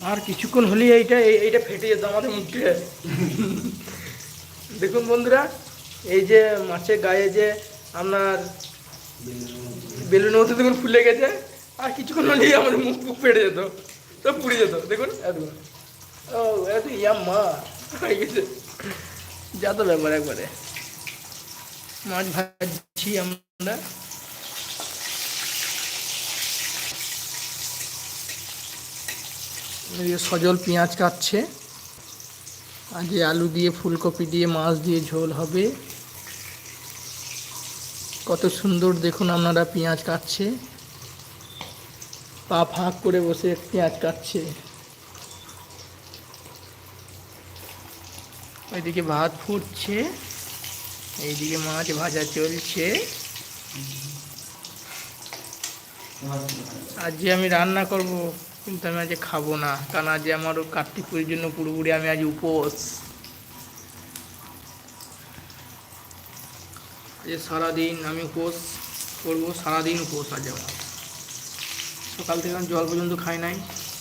আর কিছুক্ষণ হলেই এইটা, এই- এইটা ফেটে যেত আমাদের মুখে। দেখুন বন্ধুরা, এই যে মাছের গায়ে যে আপনার বেলুনের মতো দেখুন ফুলে গেছে, আর কিছুক্ষণ হলেই আমাদের মুখ মুখ ফেটে যেত, সব পুড়ে যেত। দেখুন এতক্ষণ ও এত ইয়া মা গেছে। যা তো ব্যাপার একবারে। মাছ ভাজছি আমরা এই যে সজল পেঁয়াজ কাটছে। আজ এই আলু দিয়ে, ফুলকপি দিয়ে, মাছ দিয়ে ঝোল হবে। কত সুন্দর দেখুন আপনারা পেঁয়াজ কাটছে। পা ফাঁক করে বসে পেঁয়াজ কাটছে। ওইদিকে ভাত ফুটছে, এইদিকে মাছ ভাজা চলছে। আজকে আমি রান্না করব। কিন্তু আমি আজকে খাব না। কারণ আজ আমার কার্তিক পুজোর জন্য পুরোপুরি আমি আজ উপোস। আজ সারাদিন আমি উপোস করব, সারাদিন উপোস আজ আমার। সকাল থেকে আমি জল পর্যন্ত খাই নাই।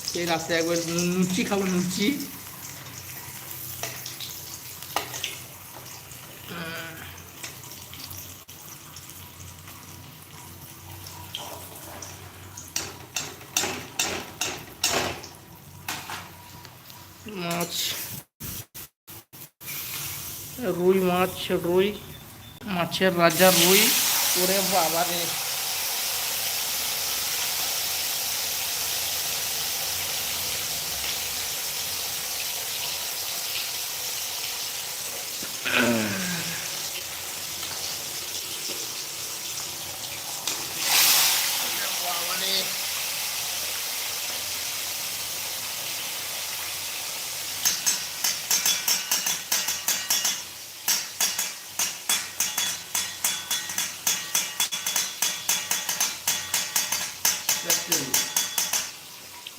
সেই রাস্তায় একবার লুচি খাব লুচি মাছ রুই মাছ রুই মাছের রাজা রুই ওরে বাবা রে।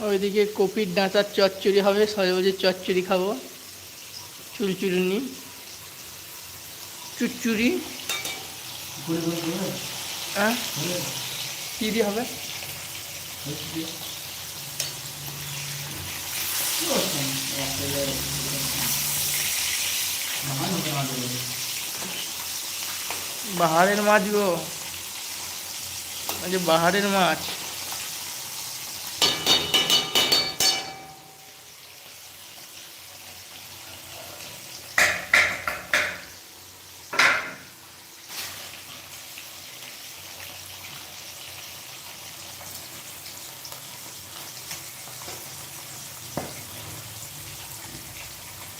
ওইদিকে কপির ডাঁটার চচ্চড়ি হবে সজবজের চচ্চড়ি খাব, চুলচুরুনি চুচুরি হ্যাঁ? কী হবে? বাহারের মাছ গো। বাহারের মাছ।